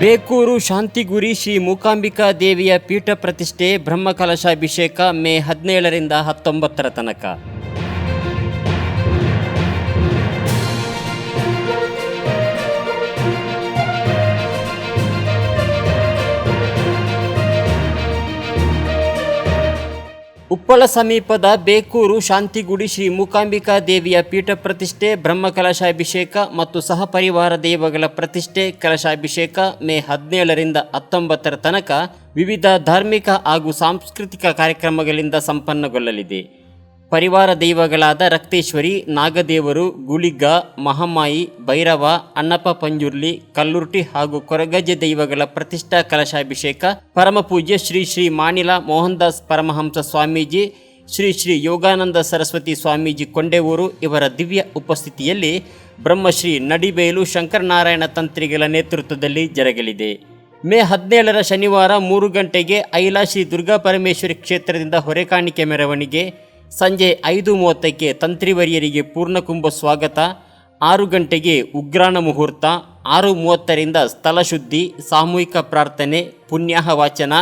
ಬೇಕೂರು ಶಾಂತಿಗುರಿ ಶ್ರೀ ಮೂಕಾಂಬಿಕಾ ದೇವಿಯ ಪೀಠ ಪ್ರತಿಷ್ಠೆ ಬ್ರಹ್ಮಕಲಶಾಭಿಷೇಕ ಮೇ ಹದಿನೇಳರಿಂದ ಹತ್ತೊಂಬತ್ತರ ತನಕ. ಉಪ್ಪಳ ಸಮೀಪದ ಬೇಕೂರು ಶಾಂತಿಗುಡಿ ಶ್ರೀ ಮೂಕಾಂಬಿಕಾ ದೇವಿಯ ಪೀಠ ಪ್ರತಿಷ್ಠೆ ಬ್ರಹ್ಮಕಲಶಾಭಿಷೇಕ ಮತ್ತು ಸಹಪರಿವಾರ ದೇವಗಳ ಪ್ರತಿಷ್ಠೆ, ಕಲಶಾಭಿಷೇಕ ಮೇ ಹದಿನೇಳರಿಂದ ಹತ್ತೊಂಬತ್ತರ ತನಕ ವಿವಿಧ ಧಾರ್ಮಿಕ ಹಾಗೂ ಸಾಂಸ್ಕೃತಿಕ ಕಾರ್ಯಕ್ರಮಗಳಿಂದ ಸಂಪನ್ನಗೊಳ್ಳಲಿದೆ. ಪರಿವಾರ ದೈವಗಳಾದ ರಕ್ತೇಶ್ವರಿ, ನಾಗದೇವರು, ಗುಳಿಗ, ಮಹಮ್ಮಾಯಿ, ಭೈರವ, ಅಣ್ಣಪ್ಪ ಪಂಜುರ್ಲಿ, ಕಲ್ಲುರ್ಟಿ ಹಾಗೂ ಕೊರಗಜ್ಜೆ ದೈವಗಳ ಪ್ರತಿಷ್ಠಾ ಕಲಶಾಭಿಷೇಕ, ಪರಮಪೂಜ್ಯ ಶ್ರೀ ಶ್ರೀ ಮಾನಿಲ ಮೋಹನ್ದಾಸ್ ಪರಮಹಂಸ ಸ್ವಾಮೀಜಿ, ಶ್ರೀ ಶ್ರೀ ಯೋಗಾನಂದ ಸರಸ್ವತಿ ಸ್ವಾಮೀಜಿ ಕೊಂಡೇವೂರು ಇವರ ದಿವ್ಯ ಉಪಸ್ಥಿತಿಯಲ್ಲಿ ಬ್ರಹ್ಮಶ್ರೀ ನಡಿಬೇಲು ಶಂಕರನಾರಾಯಣ ತಂತ್ರಿಗಳ ನೇತೃತ್ವದಲ್ಲಿ ಜರಗಲಿದೆ. ಮೇ ಹದಿನೇಳರ ಶನಿವಾರ ಮೂರು ಗಂಟೆಗೆ ಐಲಾ ಶ್ರೀ ದುರ್ಗಾ ಪರಮೇಶ್ವರಿ ಕ್ಷೇತ್ರದಿಂದ ಹೊರೆಕಾಣಿಕೆ ಮೆರವಣಿಗೆ ಸಂಜೆ ಐದು ಮೂವತ್ತಕ್ಕೆ ತಂತ್ರಿವರಿಯರಿಗೆ ಪೂರ್ಣಕುಂಭ ಸ್ವಾಗತ. ಆರು ಗಂಟೆಗೆ ಉಗ್ರಾಣ ಮುಹೂರ್ತ. ಆರು ಮೂವತ್ತರಿಂದ ಸ್ಥಳಶುದ್ಧಿ ಸಾಮೂಹಿಕ ಪ್ರಾರ್ಥನೆ, ಪುಣ್ಯಾಹ ವಾಚನ,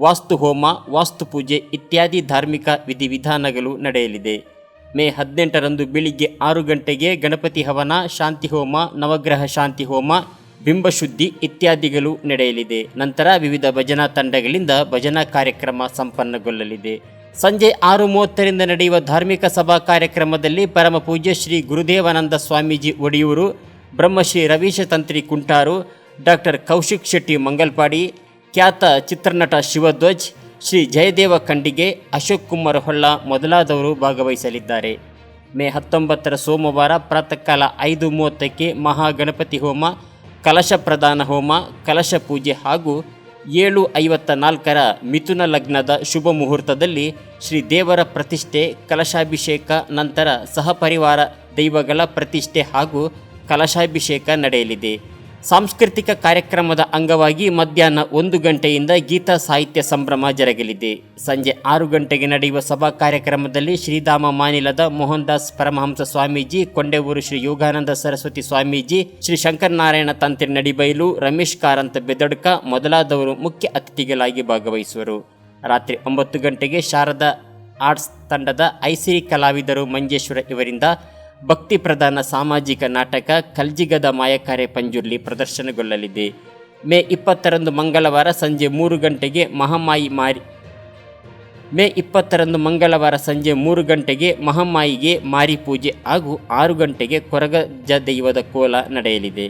ವಾಸ್ತು ಹೋಮ, ವಾಸ್ತು ಪೂಜೆ ಇತ್ಯಾದಿ ಧಾರ್ಮಿಕ ವಿಧಿವಿಧಾನಗಳು ನಡೆಯಲಿದೆ. ಮೇ ಹದಿನೆಂಟರಂದು ಬೆಳಿಗ್ಗೆ ಆರು ಗಂಟೆಗೆ ಗಣಪತಿ ಹವನ, ಶಾಂತಿ ಹೋಮ, ನವಗ್ರಹ ಶಾಂತಿ ಹೋಮ ಬಿಂಬಶುದ್ಧಿ ಇತ್ಯಾದಿಗಳು ನಡೆಯಲಿದೆ. ನಂತರ ವಿವಿಧ ಭಜನಾ ತಂಡಗಳಿಂದ ಭಜನಾ ಕಾರ್ಯಕ್ರಮ ಸಂಪನ್ನಗೊಳ್ಳಲಿದೆ. ಸಂಜೆ ಆರು ಮೂವತ್ತರಿಂದ ನಡೆಯುವ ಧಾರ್ಮಿಕ ಸಭಾ ಕಾರ್ಯಕ್ರಮದಲ್ಲಿ ಪರಮ ಪೂಜ್ಯ ಶ್ರೀ ಗುರುದೇವಾನಂದ ಸ್ವಾಮೀಜಿ ಒಡೆಯೂರು, ಬ್ರಹ್ಮಶ್ರೀ ರವೀಶ ತಂತ್ರಿ ಕುಂಟಾರು, ಡಾಕ್ಟರ್ ಕೌಶಿಕ್ ಶೆಟ್ಟಿ ಮಂಗಲ್ಪಾಡಿ, ಖ್ಯಾತ ಚಿತ್ರನಟ ಶಿವಧ್ವಜ್, ಶ್ರೀ ಜಯದೇವ ಖಂಡಿಗೆ, ಅಶೋಕ್ ಕುಮಾರ್ ಹೊಳ್ಳ ಮೊದಲಾದವರು ಭಾಗವಹಿಸಲಿದ್ದಾರೆ. ಮೇ ಹತ್ತೊಂಬತ್ತರ ಸೋಮವಾರ ಪ್ರಾತಃ ಕಾಲ ಐದು ಮೂವತ್ತಕ್ಕೆ ಮಹಾಗಣಪತಿ ಹೋಮ, ಕಲಶ ಪ್ರದಾನ ಹೋಮ, ಕಲಶ ಪೂಜೆ ಹಾಗೂ ಏಳು ಐವತ್ತ ನಾಲ್ಕರ ಮಿಥುನ ಲಗ್ನದ ಶುಭ ಮುಹೂರ್ತದಲ್ಲಿ ಶ್ರೀ ದೇವರ ಪ್ರತಿಷ್ಠೆ, ಕಲಶಾಭಿಷೇಕ ನಂತರ ಸಹಪರಿವಾರ ದೈವಗಳ ಪ್ರತಿಷ್ಠೆ ಹಾಗೂ ಕಲಶಾಭಿಷೇಕ ನಡೆಯಲಿದೆ. ಸಾಂಸ್ಕೃತಿಕ ಕಾರ್ಯಕ್ರಮದ ಅಂಗವಾಗಿ ಮಧ್ಯಾಹ್ನ ಒಂದು ಗಂಟೆಯಿಂದ ಗೀತಾ ಸಾಹಿತ್ಯ ಸಂಭ್ರಮ ಜರಗಲಿದೆ. ಸಂಜೆ ಆರು ಗಂಟೆಗೆ ನಡೆಯುವ ಸಭಾ ಕಾರ್ಯಕ್ರಮದಲ್ಲಿ ಶ್ರೀಧಾಮ ಮಾನಿಲದ ಮೋಹನ್ದಾಸ್ ಪರಮಹಂಸ ಸ್ವಾಮೀಜಿ, ಕೊಂಡೆವೂರು ಶ್ರೀ ಯೋಗಾನಂದ ಸರಸ್ವತಿ ಸ್ವಾಮೀಜಿ, ಶ್ರೀ ಶಂಕರನಾರಾಯಣ ತಂತ್ರಿ ನಡಿಬೈಲು, ರಮೇಶ್ ಕಾರಂತ ಬೆದಡ್ಕ ಮೊದಲಾದವರು ಮುಖ್ಯ ಅತಿಥಿಗಳಾಗಿ ಭಾಗವಹಿಸುವರು. ರಾತ್ರಿ ಒಂಬತ್ತು ಗಂಟೆಗೆ ಶಾರದಾ ಆರ್ಟ್ಸ್ ತಂಡದ ಐಸಿರಿ ಕಲಾವಿದರು ಮಂಜೇಶ್ವರ ಇವರಿಂದ ಭಕ್ತಿ ಪ್ರಧಾನ ಸಾಮಾಜಿಕ ನಾಟಕ ಕಲ್ಜಿಗದ ಮಾಯಕಾರೆ ಪಂಜುರ್ಲಿ ಪ್ರದರ್ಶನಗೊಳ್ಳಲಿದೆ. ಮೇ ಇಪ್ಪತ್ತರಂದು ಮಂಗಳವಾರ ಸಂಜೆ ಮೂರು ಗಂಟೆಗೆ ಮಹಾಮಾಯಿ ಮಾರಿ ಮೇ ಇಪ್ಪತ್ತರಂದು ಮಂಗಳವಾರ ಸಂಜೆ ಮೂರು ಗಂಟೆಗೆ ಮಹಾಮಾಯಿಗೆ ಮಾರಿ ಪೂಜೆ ಹಾಗೂ ಆರು ಗಂಟೆಗೆ ಕೊರಗಜ ದೈವದ ಕೋಲ ನಡೆಯಲಿದೆ.